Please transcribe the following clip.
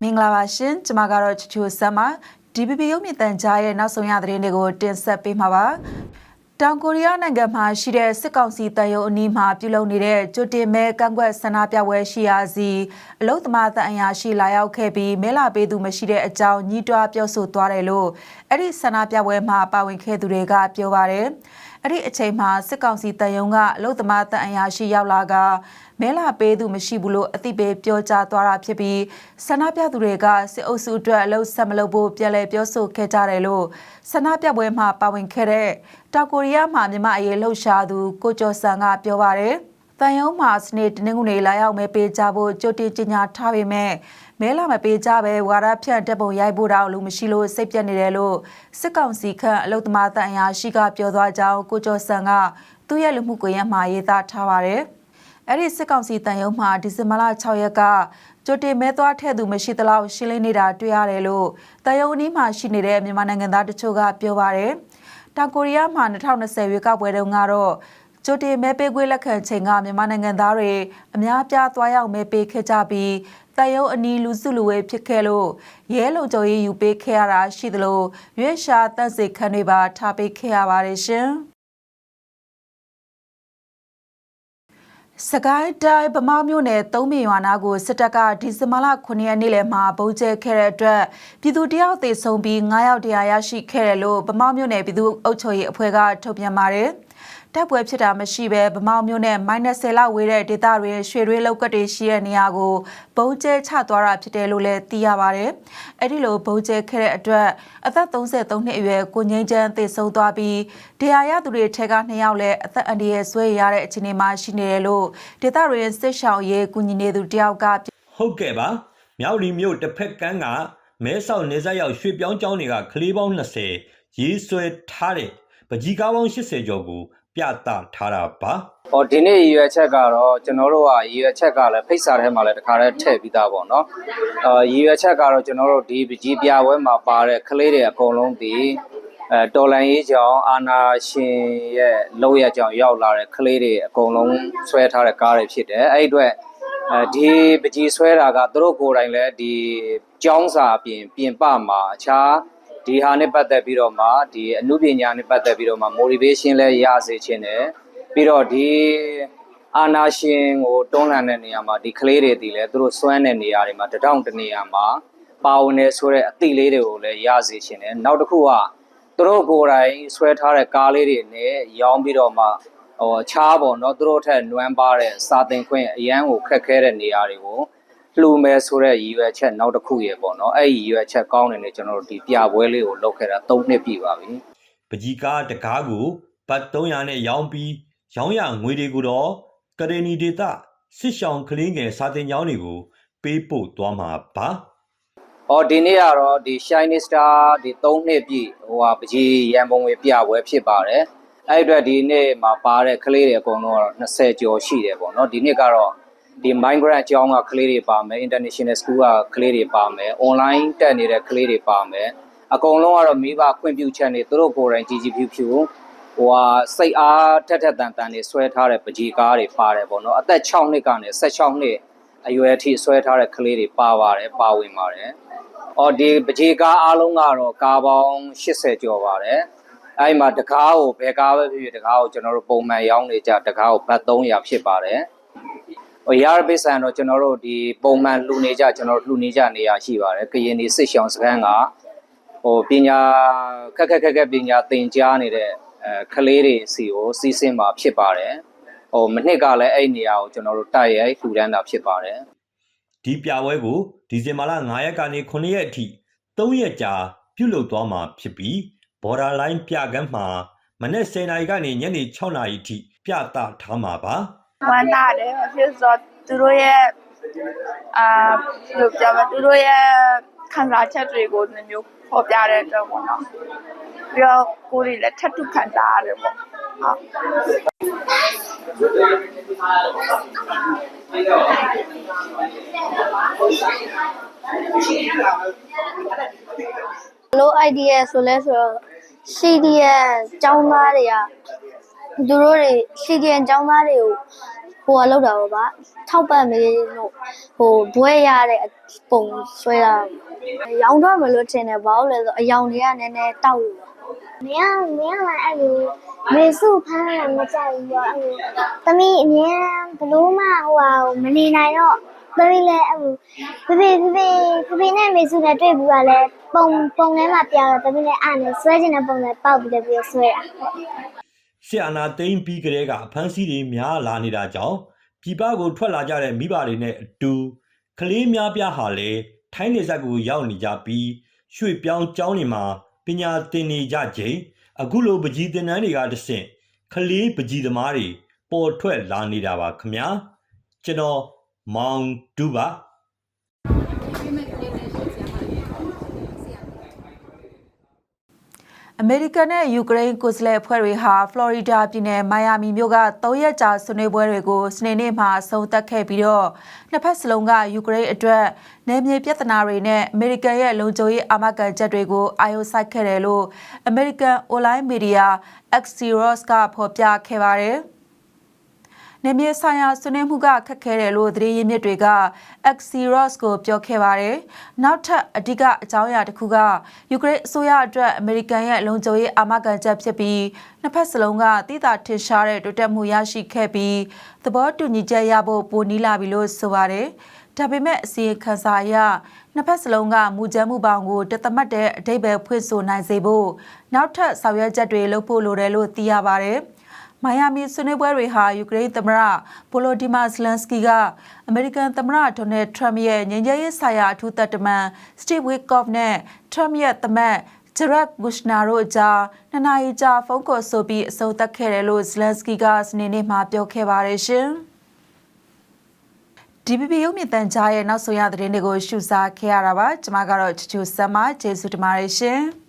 မင်္ဂလာပါရှင်ကျွန်မကတော့ချူချူဆမ်ပါ DPP ရုပ်မြင်သံကြားရဲ့နောက်ဆုံးရသတင်းတွေကိုတင်ဆက်ပေးမှာပါတောင်ကိုရီးယားနိုင်ငံမှာရှိတဲ့စစ်ကောင်စီတန်ယုံအနီးမှာပြုလုပ်နေတဲ့ကျွတ်တင်မဲကန့်ကွက်ဆန္ဒပြပွဲရှိရာစီအလုသမားတန်အရာရှိလာရောက်ခဲ့ပြီးမဲလာပေးသူမရှိတဲ့အကြောင်းညှိတွားပြောဆိုသွားတယ်လို့အဲ့ဒီဆန္ဒပြပွဲမှာပါဝင်ခဲ့သူတွေကပြောပါတယ် အဲ့ဒီအချိန်မှာစစ်ကောင်စီတန်ယုံကအလုသမားတန်အရာရှိရောက်လာကမဲလာပေးသူမရှိဘူးလို့အသိပေးပြောကြားသွားတာဖြစ်ပြီးဆန္ဒပြသူတွေကစစ်အုပ်စုအတွက်အလုပ်ဆက်မလုပ်ဖို့ပြန်လည်ပြောဆိုခဲ့ကြတယ်လို့ဆန္ဒပြပွဲမှာပါဝင်ခဲ့တဲ့တောင်ကိုရီးယားမှာမြန်မာအရေးလှုပ်ရှားသူကိုကျော်စံကပြောပါတယ် တန်ယုံမှာစနေတနင်္ဂနွေလာရောက်မဲပေးကြဖို့ကြိုတင်ကြေညာထားပေမဲ့မဲလာမပေးကြပဲဝါရဖြန့်တက်ပုံရိုက်ဖို့တော့လူမရှိလို့စိတ်ပြတ်နေတယ်လို့စစ်ကောင်စီခန့်အလုသမားတန်အရာရှိကပြောသွားကြောင်းကိုကျော်စံကသူ့ရဲ့လူမှုကွန်ရက်မှာရေးသားထားပါတယ်။အဲ့ဒီစစ်ကောင်စီတန်ယုံမှာဒီဇင်ဘာလ6ရက်ကကြိုတင်မဲသွားထည့်သူမရှိသလောက်ရှင်းလင်းနေတာတွေ့ရတယ်လို့တန်ယုံအနီးမှာရှိနေတဲ့မြန်မာနိုင်ငံသားတချို့ကပြောပါတယ်။တောင်ကိုရီးယားမှာ2020ရွေးကောက်ပွဲတုန်းကတော့ ကျိုတင်မဲပေးခွေးလက်ခံချိန်ကမြန်မာနိုင်ငံသားတွေအများပြားသွားရောက်မဲပေးခဲ့ကြပြီးတန်ရုံအနီးလူစုလူဝေးဖြစ်ခဲ့လို့ရဲလုံခြုံရေးယူပေးခဲ့ရတာရှိသလိုရွေးရှာတန့်စေခန်းတွေပါထားပေးခဲ့ရပါတယ်ရှင်စကိုင်းတိုင်းဗမာမြို့နယ်သုံးမြင်ရွာနာကိုစစ်တပ်ကဒီဇင်ဘာလ9ရက်နေ့လယ်မှာဗုံးကျဲခဲ့တဲ့အတွက်ပြည်သူတယောက်သေဆုံးပြီး9ယောက်တရားရရှိခဲ့တယ်လို့ဗမာမြို့နယ်ပြည်သူ့အုပ်ချုပ်ရေးအဖွဲ့ကထုတ်ပြန်ပါတယ်။ တက်ပွဲဖြစ်တာမရှိဘဲဗမောင်မျိုးနဲ့ -10 လောက်ဝေးတဲ့ဒေသတွင်ရွှေရွေးလောက်ကတ်တွေရှိတဲ့နေရာကိုဘုံကျဲချသွားတာဖြစ်တယ်လို့လည်းသိရပါတယ်။အဲ့ဒီလိုဘုံကျဲခဲ့တဲ့အတွက်အသက်33နှစ်အရွယ်ကိုငိမ့်ချမ်းသေဆုံးသွားပြီးတရားရသူတွေထက်က2ယောက်လည်းအသက်အန္တရာယ်ဆွဲရတဲ့အခြေအနေမှာရှိနေတယ်လို့ဒေသတွင်စစ်ရှောင်ရေးကူညီနေသူတယောက်ကဟုတ်ကဲ့ပါမြောက်လီမြို့တစ်ဖက်ကန်းကမဲဆောက်နေဆက်ရောက်ရွှေပြောင်းကျောင်းတွေကကလေးပေါင်း20ရေးဆွဲထားတဲ့ပကြီးကားပေါင်း80ကျော်ကို ပြသထားတာပါဟောဒီနေ့ရည်ရွယ်ချက်ကတော့ကျွန်တော်တို့ကရည်ရွယ်ချက်ကလည်းဖိတ်စာထဲမှာလည်းတခါတည်းထည့်ပြီးသားပေါ့နော်အာရည်ရွယ်ချက်ကတော့ကျွန်တော်တို့ဒီပကြီးပြပွဲမှာပါတဲ့ကလေးတွေအကုန်လုံးဒီအဲတော်လန်ရေးကြောင့်အာနာရှင်ရဲ့လောက်ရကြောင့်ရောက်လာတဲ့ကလေးတွေအကုန်လုံးဆွဲထားတဲ့ကားတွေဖြစ်တယ်အဲ့ဒီအတွက်အဲဒီပကြီးဆွဲတာကသူတို့ကိုယ်တိုင်လည်းဒီကျောင်းစာပြင်ပြင်ပမှာအခြား ဒီဟာနဲ့ပတ်သက်ပြီးတော့မှဒီအမှုပညာနဲ့ပတ်သက်ပြီးတော့မှ motivation လဲရစေခြင်းတယ်ပြီးတော့ဒီအာနာရှင်ကိုတွန်းလှန်တဲ့နေရာမှာဒီကလေးတွေတည်လဲသူတို့စွမ်းတဲ့နေရာတွေမှာတထောင်တနေရာမှာပါဝင်နေဆိုတဲ့အသည့်လေးတွေကိုလည်းရစေခြင်းတယ်နောက်တစ်ခုကသူတို့ကိုယ်တိုင်ဆွဲထားတဲ့ကားလေးတွေနဲ့ရောင်းပြီးတော့မှဟိုချားပေါ့နော်သူတို့ထက်နွမ်းပါတဲ့စာသင်ခွင့်အရန်ကိုခက်ခဲတဲ့နေရာတွေကို လှူမယ်ဆိုတဲ့ရည်ရွယ်ချက်နောက်တစ်ခုရေပေါ့နော်အဲ့ဒီရည်ရွယ်ချက်ကောင်းတယ်နဲ့ကျွန်တော်တို့ဒီပြပွဲလေးကိုလုပ်ခဲ့တာ၃နှစ်ပြည့်ပါပြီပကြီးကားတကားကိုဘတ်300နဲ့ရောင်းပြီးရောင်းရငွေတွေကိုတော့ကရနီဒေတာစစ်ရှောင်းကလင်းငယ်စာတင်ကျောင်းတွေကိုပေးပို့သွားမှာပါ။ဟောဒီနေ့ကတော့ဒီ Shiny Star ဒီ3နှစ်ပြည့်ဟိုဟာပကြီးရန်ပုံငွေပြပွဲဖြစ်ပါတယ်။အဲ့ဒီအတွက်ဒီနေ့မှာပါတဲ့ကလေးတွေအကုန်လုံးကတော့20ကျော်ရှိတယ်ပေါ့နော်။ဒီနှစ်ကတော့ ဒီ migrant အကြောင်းကကလေးတွေပါမယ် international school ကကလေးတွေပါမယ် online တက်နေတဲ့ကလေးတွေပါမယ်အကုန်လုံးကတော့မိဘခွင့်ပြုချက်နေသူတို့ကိုယ်တိုင်ကြီးကြီးဖြူဖြူဟိုဟာစိတ်အားထက်ထက်တန်တန်နေဆွဲထားတဲ့ပကြီးကားတွေပါတယ်ပေါ့နော်အသက်6နှစ်ကနေ16နှစ်အရွယ်အထိဆွဲထားတဲ့ကလေးတွေပါပါတယ်ပါဝင်ပါတယ်အော်ဒီပကြီးကားအားလုံးကတော့ကားပေါင်း80ကျော်ပါတယ်အဲ့မှာတကားကိုဘယ်ကားပဲဖြစ်ဖြစ်တကားကိုကျွန်တော်တို့ပုံမှန်ရောင်းနေကြတကားကိုဘတ်300ဖြစ်ပါတယ် ဟိုရရပိတ်ဆန်တော့ကျွန်တော်တို့ဒီပုံမှန်လှူနေကြကျွန်တော်တို့လှူနေကြနေရရှိပါတယ်ကရင်နေစစ်ရှောင်းစခန်းကဟိုပညာခက်ခက်ခက်ခက်ပညာသင်ကြားနေတဲ့အဲကလေးတွေစီကိုစီးဆင်းမှာဖြစ်ပါတယ်ဟိုမနှစ်ကလည်းအဲ့နေရာကိုကျွန်တော်တို့တိုက်ရိုက်လှူဒန်းတာဖြစ်ပါတယ်ဒီပြပွဲကိုဒီဇင်ဘာလ9ရက်ကနေ9ရက်အထိ3ရက်ကြာပြုလုပ်သွားမှာဖြစ်ပြီး borderline ပြကန်းမှာမနေ့10နာရီကနေညနေ6နာရီအထိပြသထားမှာပါ ဝမ်းသာတယ်ဘာဖြစ်လို့ဆိုတော့သူတို့ရဲ့အာဘယ်လိုပြောမလဲသူတို့ရဲ့ခံစားချက်တွေကိုဒီမျိုးဖော်ပြတဲ့အတွက်ပေါ့နော်ပြီးတော့ကိုယ်တွေလည်းထပ်တူခံစားရတယ်ပေါ့ဟုတ်လို idea ဆိုလဲဆိုတော့ CDN ចောင်းသားတွေက သူတို့တွေ CDN ចောင်းသားတွေကိုဟဟိုကလောက်တာပေါ့ဗျထောက်ပတ်မေးလို့ဟိုဘွဲရတဲ့ပုံဆွဲတာရောင်းတော့မလို့ထင်တယ်ဘာလို့လဲဆိုအယောင်တွေကနည်းနည်းတောက်လို့မင်းမင်းကအဲ့လိုမေစုဖမ်းတာမကြိုက်ဘူးပေါ့အဲ့လိုသမီးအမြဲဘလို့မှဟိုဟာမနေနိုင်တော့သမီးလည်းအဲ့လိုဖေဖေဖေဖေဖေဖေနဲ့မေစုနဲ့တွေ့ဘူးကလည်းပုံပုံထဲမှာပြတော့သမီးလည်းအားနဲ့ဆွဲချင်တဲ့ပုံနဲ့ပေါက်ပြီးတော့ပြီးဆွဲတာ ဆီယနာသိမ့်ပြီးကလေးကအဖမ်းဆီးတွေများလာနေတာကြောင့်ပြည်ပကိုထွက်လာကြတဲ့မိဘတွေနဲ့အတူကလေးများပြားဟာလည်းထိုင်းနေဆက်ကိုရောက်နေကြပြီးရွှေ့ပြောင်းကျောင်းတွေမှာပညာသင်နေကြချိန်အခုလိုပကြီးသင်တန်းတွေကတဆင့်ကလေးပကြီးသမားတွေပေါ်ထွက်လာနေတာပါခမညာကျွန်တော်မောင်ဒူပါ အမေရိကန်နဲ့ယူကရိန်းကိုယ်စားလှယ်အဖွဲ့တွေဟာဖလော်ရီဒါပြည်နယ်မိုင်ယာမီမြို့က၃ရက်ကြာဆွေးနွေးပွဲတွေကိုစနေနေ့မှာအဆုံးသတ်ခဲ့ပြီးတော့နှစ်ဖက်စလုံးကယူကရိန်းအတွက်နယ်မြေပြဿနာတွေနဲ့အမေရိကန်ရဲ့လုံခြုံရေးအာမခံချက်တွေကိုအာရုံစိုက်ခဲ့တယ်လို့အမေရိကန်အွန်လိုင်းမီဒီယာ Axios ကဖော်ပြခဲ့ပါတယ်။ နေမြေဆိုင်ရာဆွေးနွေးမှုကခက်ခဲတယ်လို့သတင်းရင်းမြစ်တွေက Axios ကိုပြောခဲ့ပါတယ်။နောက်ထပ်အဓိကအကြောင်းအရာတစ်ခုကယူကရိန်းအစိုးရအတွက်အမေရိကန်ရဲ့လုံခြုံရေးအာမခံချက်ဖြစ်ပြီးနှစ်ဖက်စလုံးကတိတာထင်ရှားတဲ့တိုးတက်မှုရရှိခဲ့ပြီးသဘောတူညီချက်ရဖို့ပိုနီးလာပြီလို့ဆိုပါတယ်။ဒါပေမဲ့အစီရင်ခံစာအရနှစ်ဖက်စလုံးကမူကြမ်းမှုပေါင်းကိုတသမတ်တဲ့အဓိပ္ပာယ်ဖွင့်ဆိုနိုင်စေဖို့နောက်ထပ်ဆောင်ရွက်ချက်တွေလုပ်ဖို့လိုတယ်လို့သိရပါတယ်။ မိုင်ယာမီဆွေးနွေးပွဲတွေဟာယူကရိန်းသမ္မတဗိုလိုဒီမာဇလန်စကီကအမေရိကန်သမ္မတဒေါ်နယ်ထရမ့်ရဲ့ငြိမ်းချမ်းရေးဆိုင်ရာအထူးသက်တမန်စတီဗ်ဝစ်ကော့ဖ်နဲ့ထရမ့်ရဲ့သမက်ဂျရက်ဂုရှနာတို့အကြားနှစ်နာရီကြာဖုန်းခေါ်ဆိုပြီးအဆုံးသတ်ခဲ့တယ်လို့ဇလန်စကီကစနေနေ့မှာပြောခဲ့ပါတယ်ရှင်။ DPP ရုပ်မြင်သံကြားရဲ့နောက်ဆုံးရသတင်းတွေကိုရှုစားခဲ့ရတာပါကျွန်မကတော့ချူချူဆမ်မကျေးဇူးတင်ပါတယ်ရှင်။